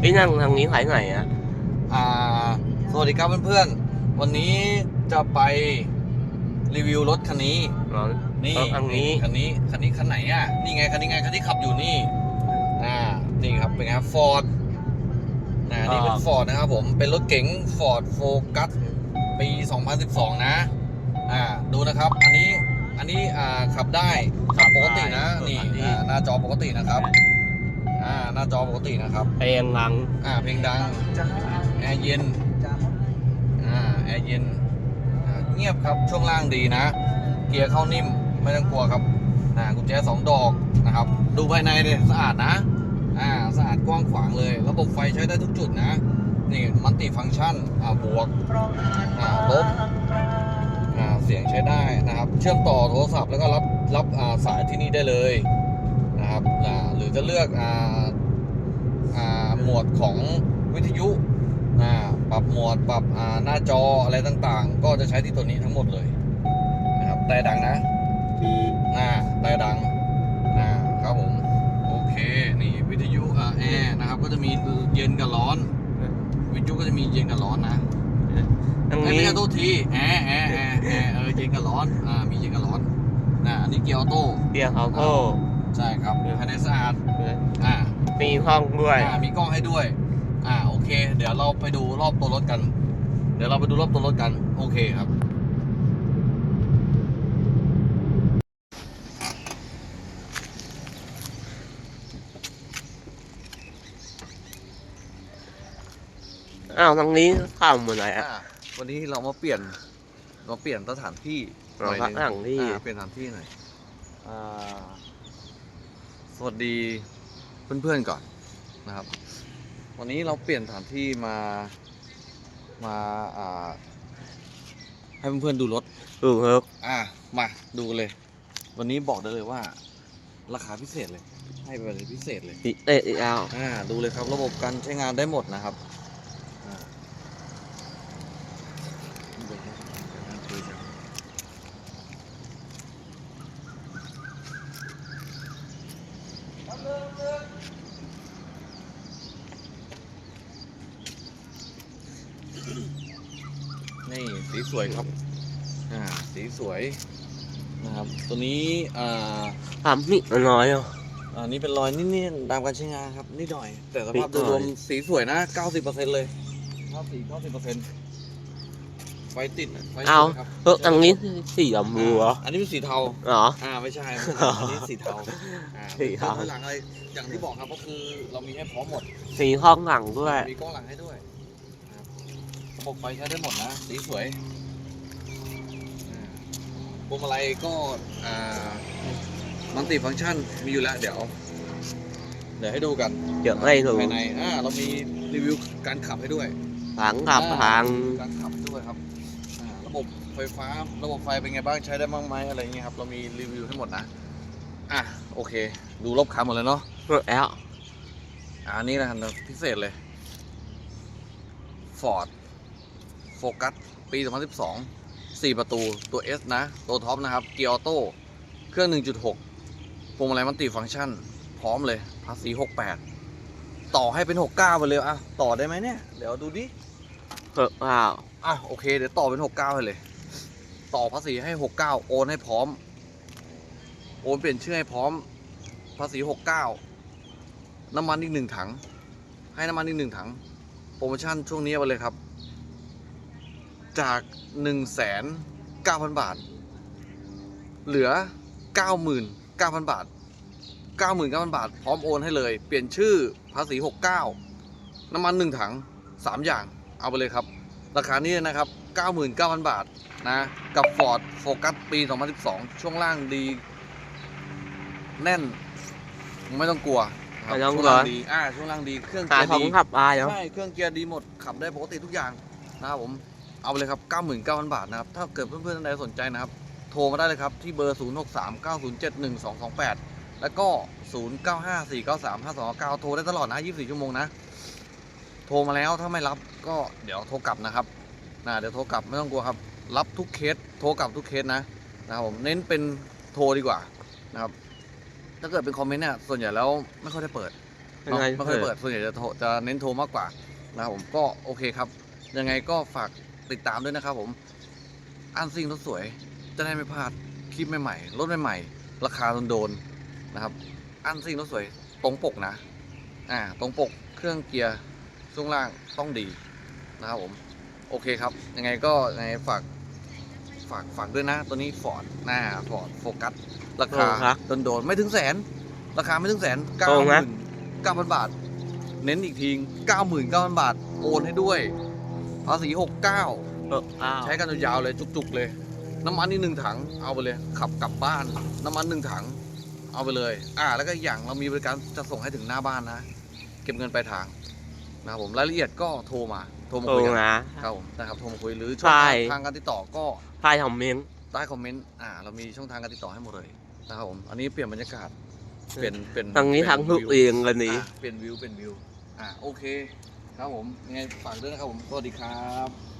ไอ้นั่งทางนี้ขายไหนอะอ่าสวัสดีครับเพื่อนๆ วันนี้จะไปรีวิวรถคันนี้ อ๋อนี่เอาอันนี้ คันนี้ คันนี้คันไหนอะ นี่ไงคันนี้ไงคันที่ขับอยู่นี่ อ่า นี่ครับเป็นไงครับฟอร์ดนะนี่เป็นฟอร์ดนะครับผม เป็นรถเก๋งฟอร์ดโฟกัสปี 2012 นะ อ่า ดูนะครับ อันนี้ อันนี้ อ่า ขับได้ ขับปกตินะ นี่อ่าหน้าจอปกตินะครับ อ่าหน้าจอปกตินะครับ เพลงดัง อ่าเพลงดังแอร์เย็นอ่าแอร์เย็นอ่าเงียบครับช่วงล่างดีนะ เกียร์เข้านิ่มไม่ต้องกลัวครับอ่ากุญแจสองดอกนะครับ ดูภายในเลยสะอาดนะอ่าสะอาดกว้างขวางเลย ระบบไฟใช้ได้ทุกจุดนะนี่มัลติฟังก์ชันอ่าบวกอ่าลบอ่าเสียงใช้ได้นะครับ เชื่อมต่อโทรศัพท์แล้วก็รับรับอ่าสายที่นี่ได้เลยนะครับอ่าห รือจะเลือกอ่าอ่าหมวดของวิทยุอ่าปรับหมวดปรับอ่าหน้าจออะไรต่างๆ ก็จะใช้ที่ตัวนี้ทั้งหมดเลยนะครับแต่ดังนะอ่าแต่ดังอ่าครับผมโอเคนี่วิทยุอ่าแอร์นะครับก็จะมีเย็นกับร้อน วิทยุก็จะมีเย็นกับร้อนนะทางเอ้ยนี้ไม่ใช่โทษทีแอร์แอร์แอร์แอร์เออเย็นกับร้อนอ่ามีเย็นกับร้อนนะอันนี้เกียร์ออโต้เดียวเขาก็ ใช่ครับภายในสะอาดอ่ามีห้องด้วยอ่ามีกล้องให้ด้วย อ่าโอเค เดี๋ยวเราไปดูรอบตัวรถกัน เดี๋ยวเราไปดูรอบตัวรถกัน โอเคครับอ้าวทางนี้ข้ามมาไหนอะอ่าวันนี้เรามาเปลี่ยนเราเปลี่ยนสถานที่เราหน่อยพักหนึ่หลังที่อ่าเปลี่ยนสถานที่หน่อยอ่า สวัสดีเพื่อนๆก่อนนะครับ วันนี้เราเปลี่ยนสถานที่มามาอ่าให้เพื่อนๆดูรถถูกครับอะมาดูเลย วันนี้บอกได้เลยว่า ราคาพิเศษเลย ให้ไปเลยพิเศษเลยติเตะอีกแล้วอ่าดูเลยครับระบบการใช้งานได้หมดนะครับอ่าดูครับดูครับนี่ สีสวยครับ อ่า สีสวยนะครับ ตัวนี้ อ่าทำนิดหน่อยอะอันนี้เป็นรอยนิดๆตามการใช้งานครับนิดหน่อย แต่สภาพนิดหน่อยโดยรวมสีสวยนะ90%เลยภาพสี90%ไฟติดไฟติเอาดครับเออทางนี้สีดำบัวอันนี้เป็นสีเทาเหรออ่าไม่ใช่ไม่ใช่อันนี้สีเทาอ่าสีเทาข้างหลังอะไรอย่างที่บอกครับก็คือเรามีให้พร้อมหมด สีห้องหลังด้วย มีกล้องหลังให้ด้วยนะครับระ บบไฟใช้ได้หมดนะ สีสวยอ่าพวงมาลัยก็อ่ามัลติฟังก์ชันมีอยู่แล้ว เดี๋ยว เดี๋ยวให้ดูกันเดี๋ยวให้ดูภายในอ่าเรามีรีวิวการขับให้ด้วยหลังกับอ่ทางการขับด้วยครับอ่าระบบไฟฟ้าระบบไฟเป็นไงบ้างใช้ได้บ้างไหมอะไรเงี้ยครับเรามีรีวิวให้หมดนะอะโอเค ดูรอบคันหมดเลยเนาะแล้วอ่านี่นะครับพิเศษเลย Ford Focus ปี 2012 4 ประตูตัว S นะ ตัวท็อปนะครับ เกียร์ออโต้ เครื่อง 1.6พวงมาลัยมัลติฟังก์ชัน พร้อมเลย ภาษี 68 ต่อให้เป็น 69 ไปเลยอะ ต่อได้ไหมเนี่ย เดี๋ยวดูดิเออว้าวอะ โอเค เดี๋ยวต่อเป็น 69ให้เลย ต่อภาษีให้ 69 โอนให้พร้อม โอนเปลี่ยนชื่อให้พร้อม ภาษี 69 น้ำมันอีกหนึ่งถัง ให้น้ำมันอีกหนึ่งถัง โปรโมชั่นช่วงนี้เอาไปเลยครับ จาก 1 9 0 0 0 บาท เหลือ 99,000 บาท 99,000 บาท พร้อมโอนให้เลย เปลี่ยนชื่อภาษี 69 น้ำมัน 1 ถัง 3 อย่าง เอาไปเลยครับ ราคานี้นะครับ 99,000 บาทนะ กับ Ford Focus ปี 2012 ช่วงล่างดี แน่น ไม่ต้องกลัวนะครับไม่ต้องช่วกลัวล่างดีอ่าช่วงล่างดี เครื่องหาเกียร์ของดีขับอายเหรอใช่ เครื่องเกียร์ดีหมด ขับได้ปกติทุกอย่างนะครับผม เอาไปเลยครับ 99,000 บาทนะครับ ถ้าเกิดเพื่อนๆท่านใดสนใจนะครับ โทรมาได้เลยครับ ที่เบอร์ 0639071228 แล้วก็ 0954935299 โทรได้ตลอดนะ 24 ชั่วโมงนะ โทรมาแล้วถ้าไม่รับก็เดี๋ยวโทรกลับนะครับนะเดี๋ยวโทรกลับไม่ต้องกลัวครับ รับทุกเคส โทรกลับทุกเคสนะนะครับผม เน้นเป็นโทรดีกว่านะครับ ถ้าเกิดเป็นคอมเมนต์เนี่ย ส่วนใหญ่แล้วไม่ค่อยได้เปิดเนาะไม่ไม่ค่ค่ออยยเปิเปิดดส่วนใหญ่จะโทรจะเน้นโทรมากกว่านะครับผม ก็โอเคครับ ยังไงก็ฝาก ติดตามด้วยนะครับผมอันซิ่งรถสวย จะได้ไม่พลาดคลิปใหม่ๆรถใหม่ๆราคาโดนๆนะครับ อันซิ่งรถสวยตรงปกนะอ่าตรงปกเครื่องเกียร์ช่วงล่างต้องดีนะครับผมโอเคครับ ยังไงก็ยังไงฝากฝากฝากด้วยนะ ตัวนี้ฟอร์ดหน้าฟอร์ดโฟกัสราโอ้คาครับโดนโดนๆไม่ถึงแสน ราคาไม่ถึงแสนเก้าโอ้หนะมื่นเก้าพันบาท เน้นอีกทีเก้าหมื่นเก้าพันบาท โอนให้ด้วย ภาษีหกเก้าเอออ้าวใช้กันยาวๆเลยจุกๆเลย น้ำมันนี่หนึ่งถังเอาไปเลย ขับกลับบ้าน น้ำมันหนึ่งถัง เอาไปเลย อ่า แล้วก็อีกอย่างเรามีบริการจะส่งให้ถึงหน้าบ้านนะ เก็บเงินปลายทางนะครับผมรายละเอียดก็โทรมาโทรมาโอ้คุยกันนะ ครับผมนะครับโทรมาคุยหรือช่องใช่ทางทางการติดต่อก็ ใต้คอมเมนต์ ใต้คอมเมนต์ อ่า เรามีช่องทางการติดต่อให้หมดเลยนะครับผม อันนี้เปลี่ยนบรรยากาศ เปลี่ยนเป็นทางนี้เป็ทางทุกวิวเองกันนี้ อะเปลี่ยนวิว เป็นวิว อ่า โอเค ครับผมยังไงฝากด้วยนะครับผมสวัสดีครับ